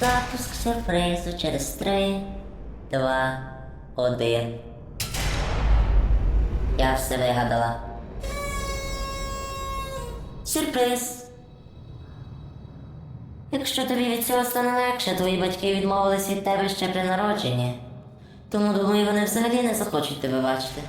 Запуск сюрпризу через 3, 2, 1. Я все вигадала. Сюрприз. Якщо тобі від цього стане легше, твої батьки відмовились від тебе ще при народженні. Тому думаю, вони взагалі не захочуть тебе бачити.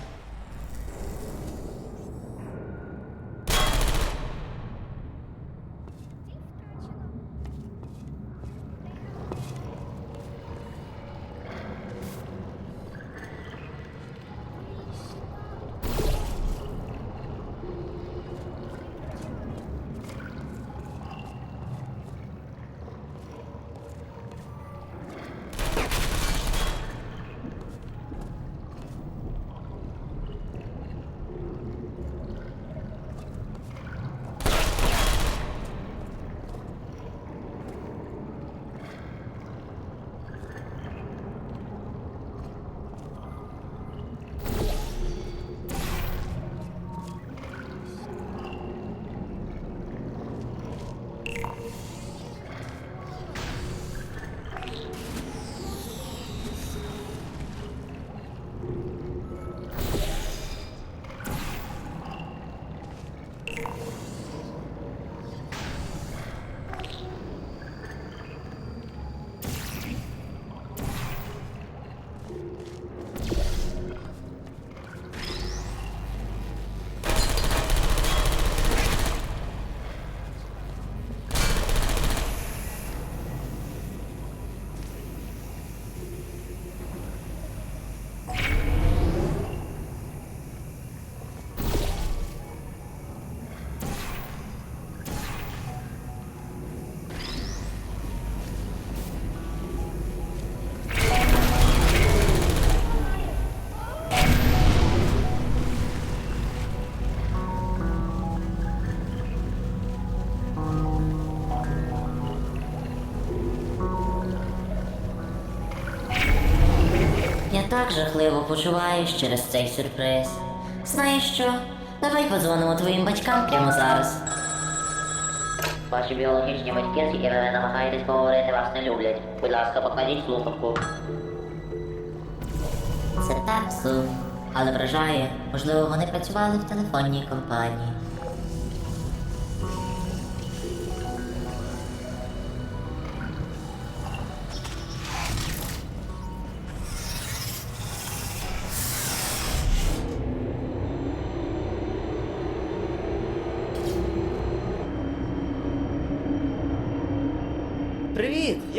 Так жахливо почуваюсь через цей сюрприз. Знаєш що? Давай подзвонимо твоїм батькам прямо зараз. Ваші біологічні батьки, з якими ви намагаєтесь поговорити, вас не люблять. Будь ласка, покладіть слухавку. Це так сум, але вражає. Можливо, вони працювали в телефонній компанії.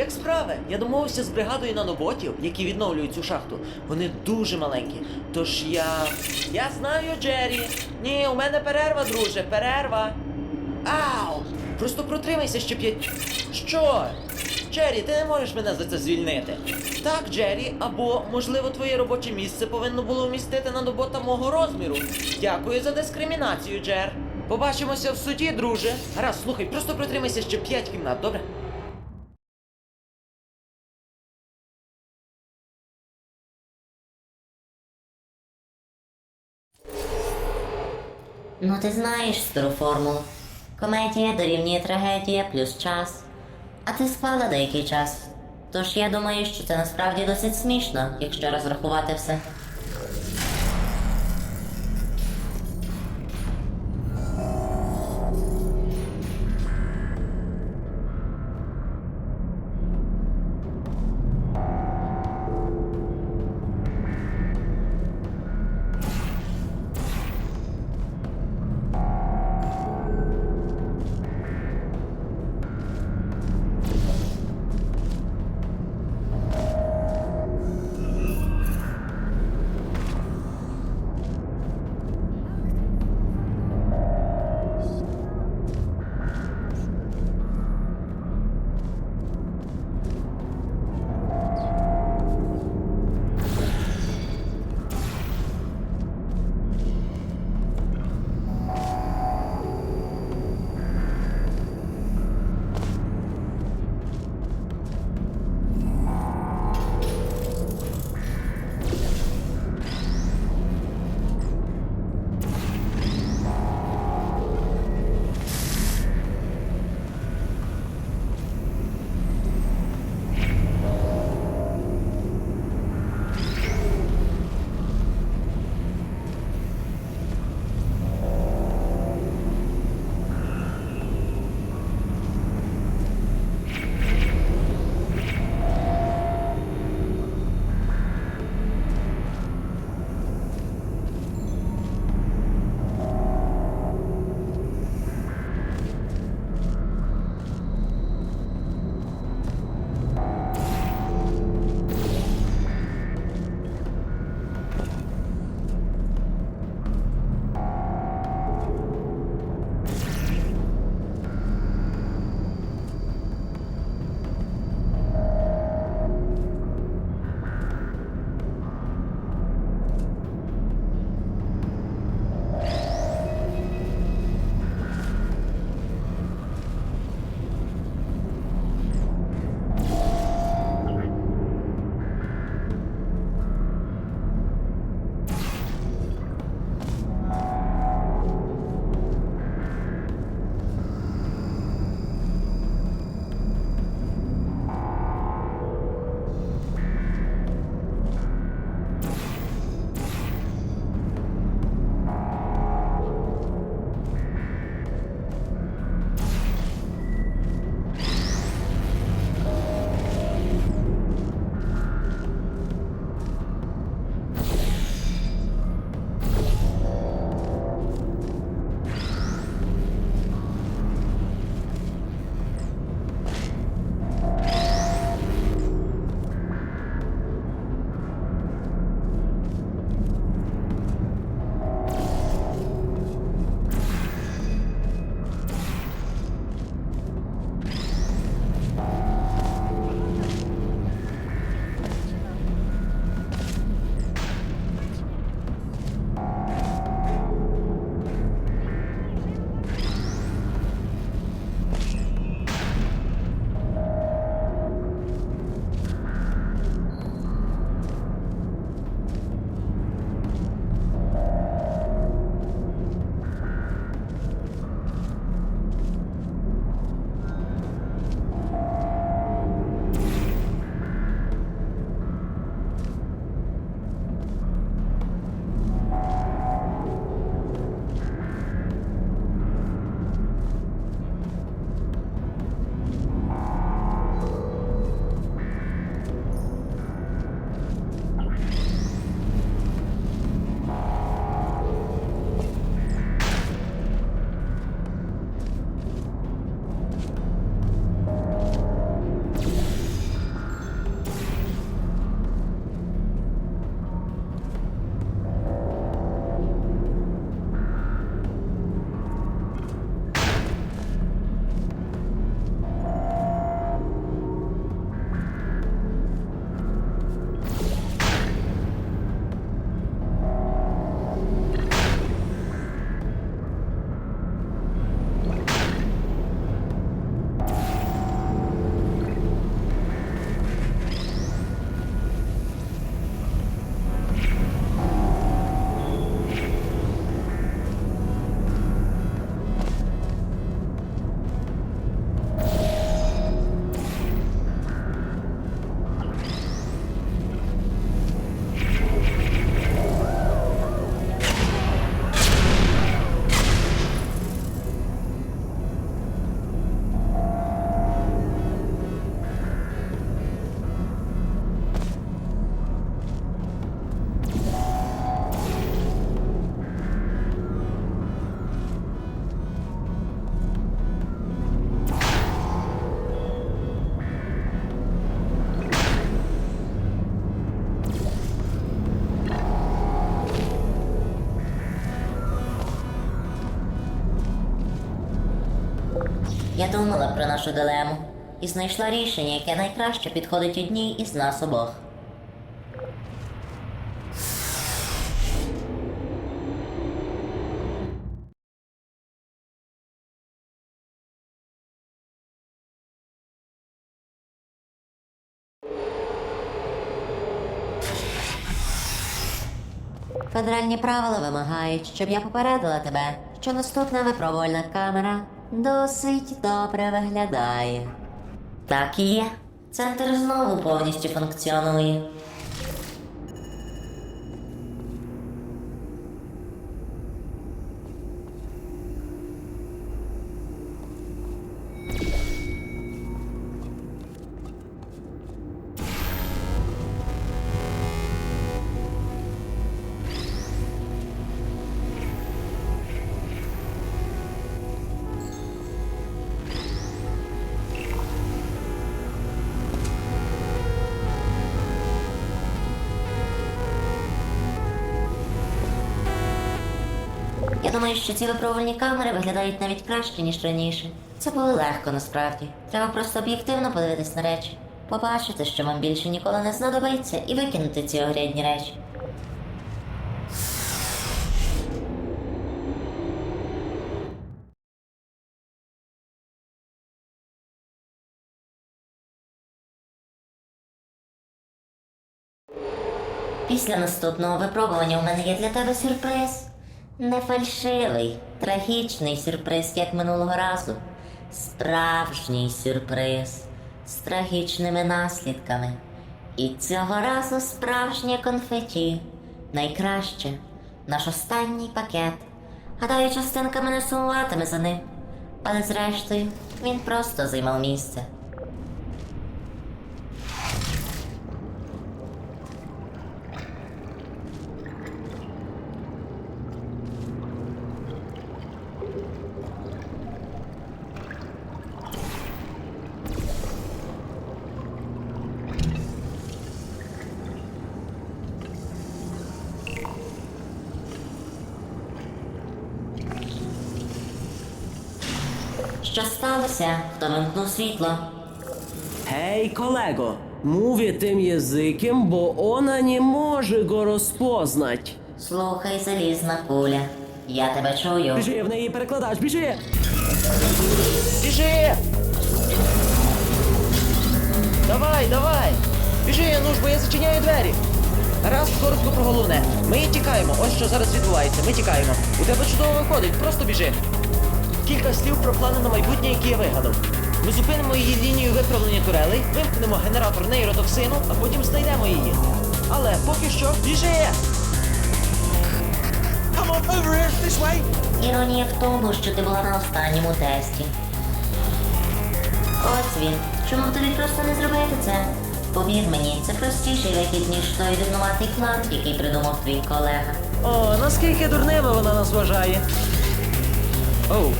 Як справи? Я домовився з бригадою наноботів, які відновлюють цю шахту. Вони дуже маленькі. Тож я. Я знаю, Джері. Ні, у мене перерва, друже, перерва. Ау! Просто протримайся ще п'ять. Що? Джері, ти не можеш мене за це звільнити. Так, Джері, або, можливо, твоє робоче місце повинно було вмістити нанобота мого розміру. Дякую за дискримінацію, Джер. Побачимося в суді, друже. Гаразд, слухай, просто протримайся ще п'ять кімнат, добре? Ти знаєш стару формулу. Комедія дорівнює трагедія плюс час. А ти спала деякий час. Тож я думаю, що це насправді досить смішно, якщо розрахувати все. Думала про нашу дилему і знайшла рішення, яке найкраще підходить одній із нас обох. Федеральні правила вимагають, щоб я попередила тебе, що наступна випробувальна камера досить добре виглядає. Так і є. Центр знову повністю функціонує. Думаю, що ці випробувальні камери виглядають навіть краще, ніж раніше. Це було легко насправді. Треба просто об'єктивно подивитись на речі, побачити, що вам більше ніколи не знадобиться, і викинути ці огрядні речі. Після наступного випробування у мене є для тебе сюрприз. Не фальшивий, трагічний сюрприз, як минулого разу. Справжній сюрприз з трагічними наслідками. І цього разу справжнє конфеті. Найкраще наш останній пакет. Гадаю, частинка мене сумуватиме за ним. Але зрештою, він просто займав місце. Що сталося? Хто вимкнув світло? Hej kolego, mówię tym językiem, bo ona nie może go rozpoznać. Слухай, залізна куля. Я тебе чую. Біжи в неї перекладач, біжи! Біжи! Давай, давай! Біжи, ну ж, бо я зачиняю двері. Раз, коротко про головне. Ми тікаємо. Ось що зараз відбувається. Ми тікаємо. У тебе чудово виходить, просто біжи. Кілька слів про плани на майбутнє, які я вигадав. Ми зупинимо її лінію виправлення турелей, вимкнемо генератор нейротоксину, а потім знайдемо її. Але поки що біжи! Come on, over here, this way. Іронія в тому, що ти була на останньому тесті. Ось він. Чому б тобі просто не зробити це? Повір мені, це простіший вихід, ніж той дивнуватий план, який придумав твій колега. О, наскільки дурними вона нас вважає. Оу.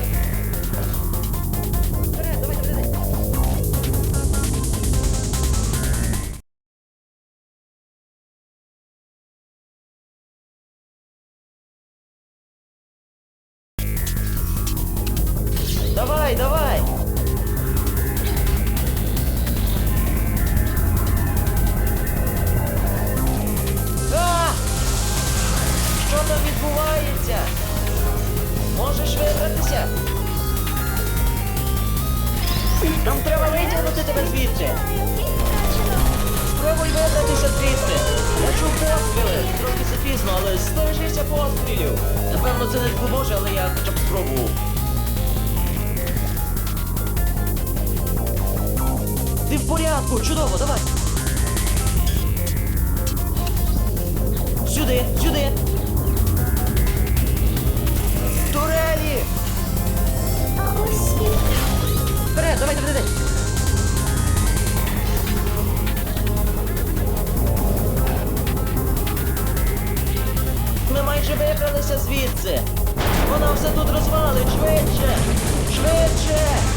Напевно, це не допоможе, але я хоча б спробував. Ти в порядку, чудово, давай. Сюди, сюди. Турелі! Вперед, давай, давай, давай. Звідси. Вона все тут розвалить, швидше! Швидше!